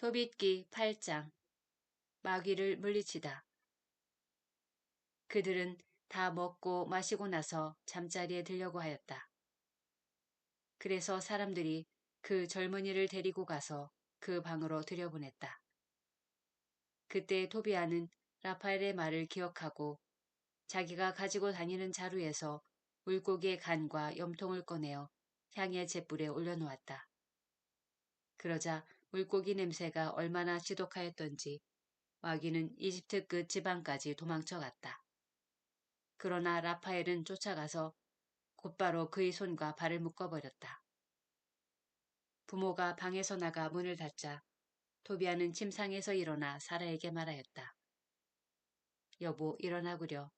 토빗기 8장 마귀를 물리치다. 그들은 다 먹고 마시고 나서 잠자리에 들려고 하였다. 그래서 사람들이 그 젊은이를 데리고 가서 그 방으로 들여보냈다. 그때 토비아는 라파엘의 말을 기억하고 자기가 가지고 다니는 자루에서 물고기의 간과 염통을 꺼내어 향의 잿불에 올려놓았다. 그러자 물고기 냄새가 얼마나 지독하였던지 마귀는 이집트 끝 지방까지 도망쳐갔다. 그러나 라파엘은 쫓아가서 곧바로 그의 손과 발을 묶어버렸다. 부모가 방에서 나가 문을 닫자 토비아는 침상에서 일어나 사라에게 말하였다. 여보 일어나구려.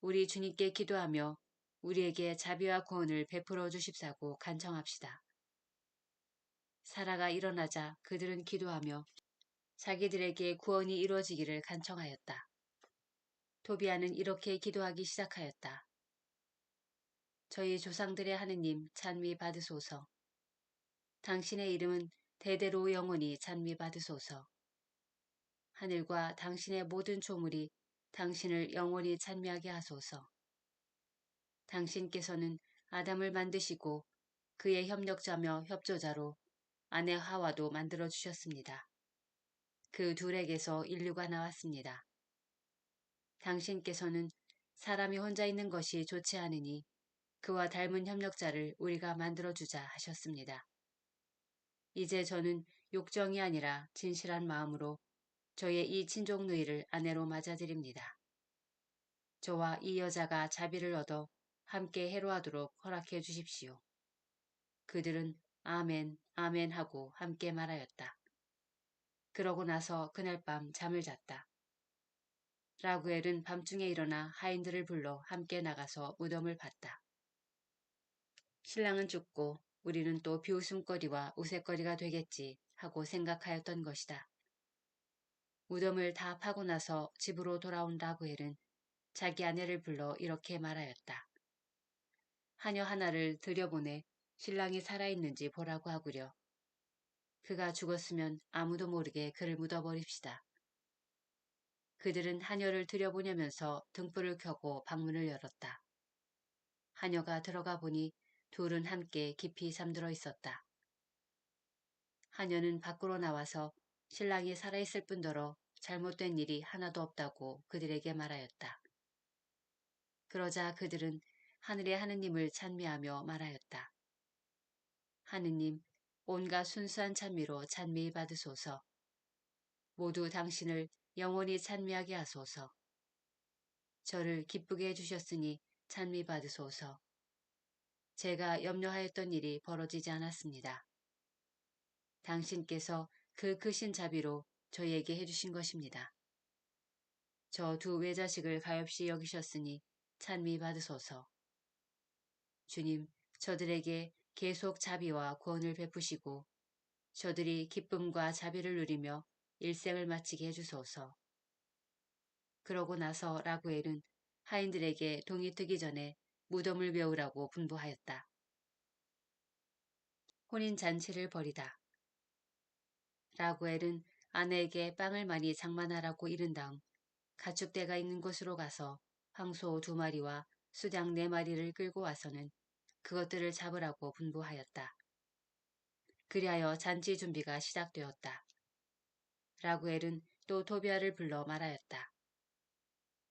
우리 주님께 기도하며 우리에게 자비와 구원을 베풀어 주십사고 간청합시다. 사라가 일어나자 그들은 기도하며 자기들에게 구원이 이루어지기를 간청하였다. 토비아는 이렇게 기도하기 시작하였다. 저희 조상들의 하느님 찬미 받으소서. 당신의 이름은 대대로 영원히 찬미 받으소서. 하늘과 당신의 모든 조물이 당신을 영원히 찬미하게 하소서. 당신께서는 아담을 만드시고 그의 협력자며 협조자로 아내 하와도 만들어 주셨습니다. 그 둘에게서 인류가 나왔습니다. 당신께서는 사람이 혼자 있는 것이 좋지 않으니 그와 닮은 협력자를 우리가 만들어주자 하셨습니다. 이제 저는 욕정이 아니라 진실한 마음으로 저의 이 친족 누이를 아내로 맞아드립니다. 저와 이 여자가 자비를 얻어 함께 해로하도록 허락해 주십시오. 그들은 아멘, 아멘 하고 함께 말하였다. 그러고 나서 그날 밤 잠을 잤다. 라구엘은 밤중에 일어나 하인들을 불러 함께 나가서 무덤을 봤다. 신랑은 죽고 우리는 또 비웃음거리와 우세거리가 되겠지 하고 생각하였던 것이다. 무덤을 다 파고 나서 집으로 돌아온 라구엘은 자기 아내를 불러 이렇게 말하였다. 하녀 하나를 들여보내 신랑이 살아있는지 보라고 하구려. 그가 죽었으면 아무도 모르게 그를 묻어버립시다. 그들은 하녀를 들여보냐면서 등불을 켜고 방문을 열었다. 하녀가 들어가 보니 둘은 함께 깊이 잠들어 있었다. 하녀는 밖으로 나와서 신랑이 살아있을 뿐더러 잘못된 일이 하나도 없다고 그들에게 말하였다. 그러자 그들은 하늘의 하느님을 찬미하며 말하였다. 하느님, 온갖 순수한 찬미로 찬미 받으소서. 모두 당신을 영원히 찬미하게 하소서. 저를 기쁘게 해주셨으니 찬미 받으소서. 제가 염려하였던 일이 벌어지지 않았습니다. 당신께서 그 크신 자비로 저희에게 해주신 것입니다. 저 두 외자식을 가엾이 여기셨으니 찬미 받으소서. 주님, 저들에게 계속 자비와 구원을 베푸시고 저들이 기쁨과 자비를 누리며 일생을 마치게 해주소서. 그러고 나서 라구엘은 하인들에게 동이 트기 전에 무덤을 메우라고 분부하였다. 혼인잔치를 벌이다. 라구엘은 아내에게 빵을 많이 장만하라고 이른 다음 가축대가 있는 곳으로 가서 황소 두 마리와 수장 네 마리를 끌고 와서는 그것들을 잡으라고 분부하였다. 그리하여 잔치 준비가 시작되었다. 라구엘은 또 토비아를 불러 말하였다.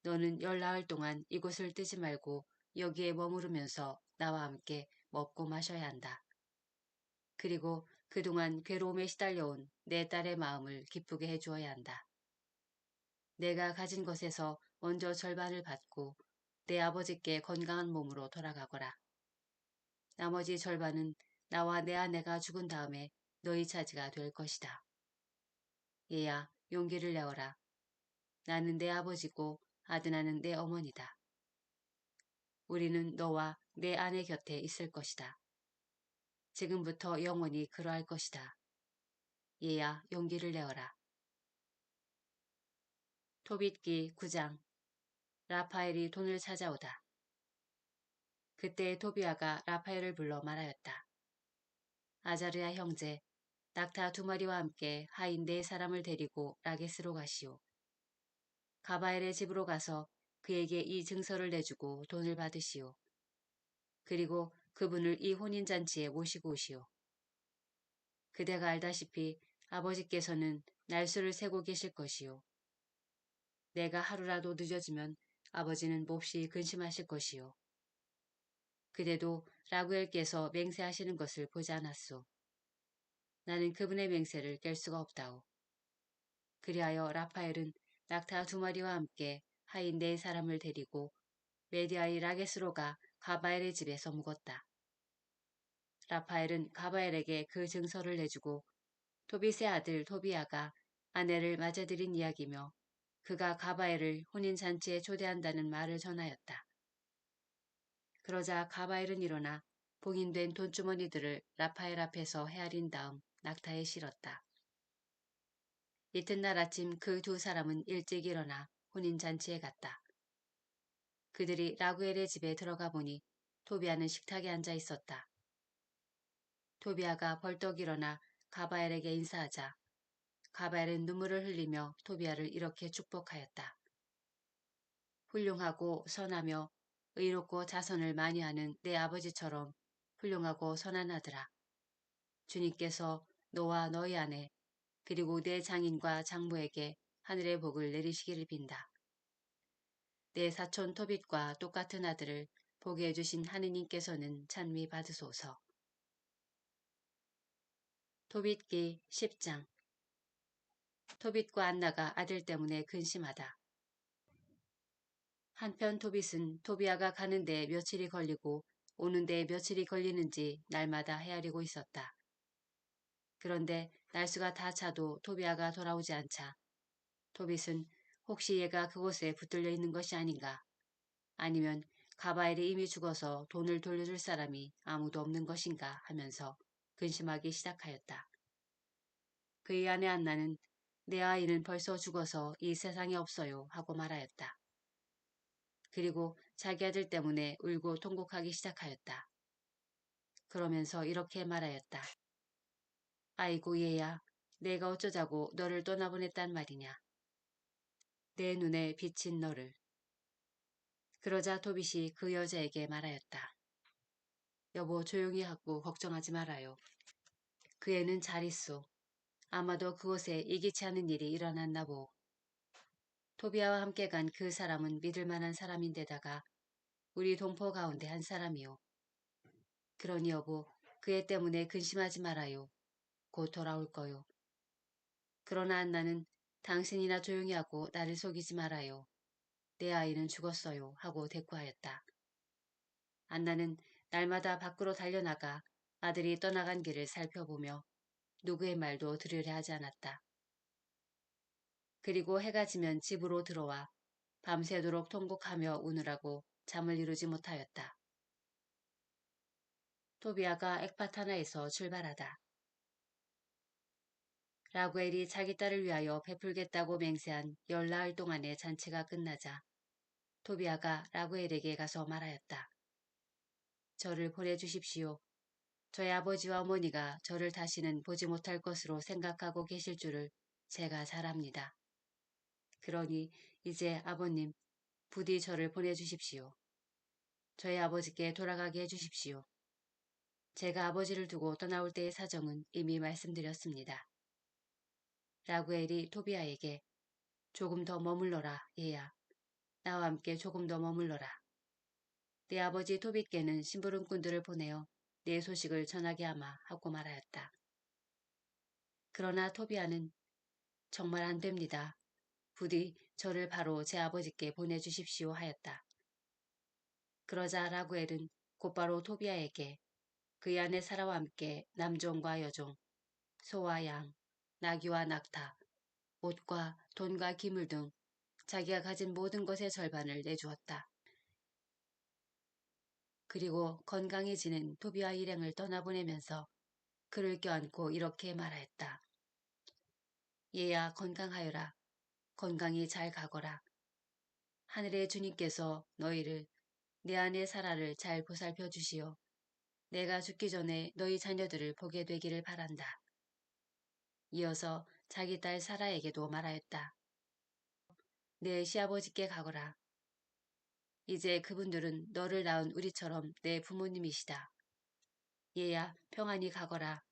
너는 열나흘 동안 이곳을 뜨지 말고 여기에 머무르면서 나와 함께 먹고 마셔야 한다. 그리고 그동안 괴로움에 시달려온 내 딸의 마음을 기쁘게 해주어야 한다. 내가 가진 것에서 먼저 절반을 받고 내 아버지께 건강한 몸으로 돌아가거라. 나머지 절반은 나와 내 아내가 죽은 다음에 너희 차지가 될 것이다. 얘야 용기를 내어라. 나는 내 아버지고 아드나는 내 어머니다. 우리는 너와 내 아내 곁에 있을 것이다. 지금부터 영원히 그러할 것이다. 얘야 용기를 내어라. 토빗기 9장 라파엘이 돈을 찾아오다. 그때 토비아가 라파엘을 불러 말하였다. 아자르야 형제, 낙타 두 마리와 함께 하인 네 사람을 데리고 라게스로 가시오. 가바엘의 집으로 가서 그에게 이 증서를 내주고 돈을 받으시오. 그리고 그분을 이 혼인잔치에 모시고 오시오. 그대가 알다시피 아버지께서는 날수를 세고 계실 것이요. 내가 하루라도 늦어지면 아버지는 몹시 근심하실 것이요. 그대도 라구엘께서 맹세하시는 것을 보지 않았소. 나는 그분의 맹세를 깰 수가 없다오. 그리하여 라파엘은 낙타 두 마리와 함께 하인 네 사람을 데리고 메디아의 라게스로 가 가바엘의 집에서 묵었다. 라파엘은 가바엘에게 그 증서를 내주고 토빗의 아들 토비아가 아내를 맞아들인 이야기며 그가 가바엘을 혼인잔치에 초대한다는 말을 전하였다. 그러자 가바엘은 일어나 봉인된 돈주머니들을 라파엘 앞에서 헤아린 다음 낙타에 실었다. 이튿날 아침 그 두 사람은 일찍 일어나 혼인잔치에 갔다. 그들이 라구엘의 집에 들어가 보니 토비아는 식탁에 앉아 있었다. 토비아가 벌떡 일어나 가바엘에게 인사하자 가바엘은 눈물을 흘리며 토비아를 이렇게 축복하였다. 훌륭하고 선하며 의롭고 자선을 많이 하는 내 아버지처럼 훌륭하고 선한 아들아. 주님께서 너와 너희 아내 그리고 내 장인과 장모에게 하늘의 복을 내리시기를 빈다. 내 사촌 토빗과 똑같은 아들을 보게 해주신 하느님께서는 찬미 받으소서. 토빗기 10장 토빗과 안나가 아들 때문에 근심하다. 한편 토빗은 토비아가 가는데 며칠이 걸리고 오는데 며칠이 걸리는지 날마다 헤아리고 있었다. 그런데 날수가 다 차도 토비아가 돌아오지 않자 토빗은 혹시 얘가 그곳에 붙들려 있는 것이 아닌가 아니면 가바엘이 이미 죽어서 돈을 돌려줄 사람이 아무도 없는 것인가 하면서 근심하기 시작하였다. 그의 아내 안나는 내 아이는 벌써 죽어서 이 세상에 없어요 하고 말하였다. 그리고 자기 아들 때문에 울고 통곡하기 시작하였다. 그러면서 이렇게 말하였다. 아이고 얘야 내가 어쩌자고 너를 떠나보냈단 말이냐. 내 눈에 비친 너를. 그러자 도빗이 그 여자에게 말하였다. 여보 조용히 하고 걱정하지 말아요. 그 애는 잘 있어. 아마도 그곳에 이기치 않은 일이 일어났나 보. 토비아와 함께 간 그 사람은 믿을 만한 사람인데다가 우리 동포 가운데 한 사람이요. 그러니 여보, 그애 때문에 근심하지 말아요. 곧 돌아올 거요. 그러나 안나는 당신이나 조용히 하고 나를 속이지 말아요. 내 아이는 죽었어요. 하고 대꾸하였다. 안나는 날마다 밖으로 달려나가 아들이 떠나간 길을 살펴보며 누구의 말도 들으려 하지 않았다. 그리고 해가 지면 집으로 들어와 밤새도록 통곡하며 우느라고 잠을 이루지 못하였다. 토비아가 엑파타나에서 출발하다. 라구엘이 자기 딸을 위하여 베풀겠다고 맹세한 열나흘 동안의 잔치가 끝나자 토비아가 라구엘에게 가서 말하였다. 저를 보내주십시오. 저희 아버지와 어머니가 저를 다시는 보지 못할 것으로 생각하고 계실 줄을 제가 잘 압니다. 그러니 이제 아버님 부디 저를 보내주십시오. 저희 아버지께 돌아가게 해주십시오. 제가 아버지를 두고 떠나올 때의 사정은 이미 말씀드렸습니다. 라구엘이 토비아에게 조금 더 머물러라 얘야. 나와 함께 조금 더 머물러라. 내 아버지 토비께는 심부름꾼들을 보내어 내 소식을 전하게 하마 하고 말하였다. 그러나 토비아는 정말 안 됩니다. 부디 저를 바로 제 아버지께 보내주십시오 하였다. 그러자 라구엘은 곧바로 토비아에게 그의 아내 사라와 함께 남종과 여종, 소와 양, 나귀와 낙타, 옷과 돈과 기물 등 자기가 가진 모든 것의 절반을 내주었다. 그리고 건강해지는 토비와 일행을 떠나보내면서 그를 껴안고 이렇게 말하였다. 얘야 건강하여라. 건강히 잘 가거라. 하늘의 주님께서 너희를 내 안의 사라를 잘 보살펴 주시오. 내가 죽기 전에 너희 자녀들을 보게 되기를 바란다. 이어서 자기 딸 사라에게도 말하였다. 내 시아버지께 가거라. 이제 그분들은 너를 낳은 우리처럼 내 부모님이시다. 얘야 평안히 가거라.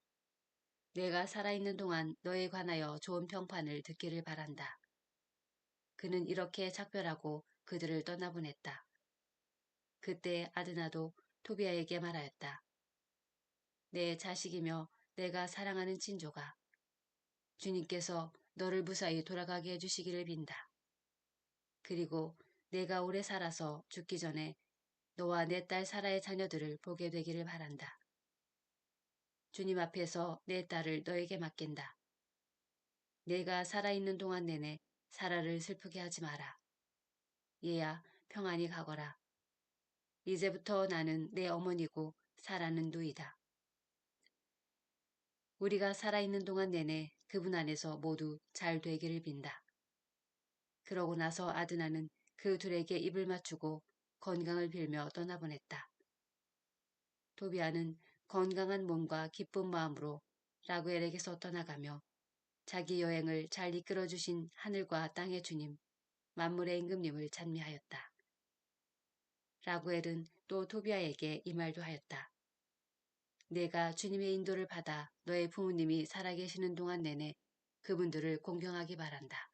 내가 살아있는 동안 너에 관하여 좋은 평판을 듣기를 바란다. 그는 이렇게 작별하고 그들을 떠나보냈다. 그때 아드나도 토비아에게 말하였다. 내 자식이며 내가 사랑하는 친조가 주님께서 너를 무사히 돌아가게 해주시기를 빈다. 그리고 내가 오래 살아서 죽기 전에 너와 내 딸 사라의 자녀들을 보게 되기를 바란다. 주님 앞에서 내 딸을 너에게 맡긴다. 내가 살아있는 동안 내내 사라를 슬프게 하지 마라. 얘야 평안히 가거라. 이제부터 나는 내 어머니고 사라는 누이다. 우리가 살아있는 동안 내내 그분 안에서 모두 잘 되기를 빈다. 그러고 나서 아드나는 그 둘에게 입을 맞추고 건강을 빌며 떠나보냈다. 도비아는 건강한 몸과 기쁜 마음으로 라구엘에게서 떠나가며 자기 여행을 잘 이끌어주신 하늘과 땅의 주님, 만물의 임금님을 찬미하였다. 라구엘은 또 토비아에게 이 말도 하였다. 내가 주님의 인도를 받아 너의 부모님이 살아계시는 동안 내내 그분들을 공경하기 바란다.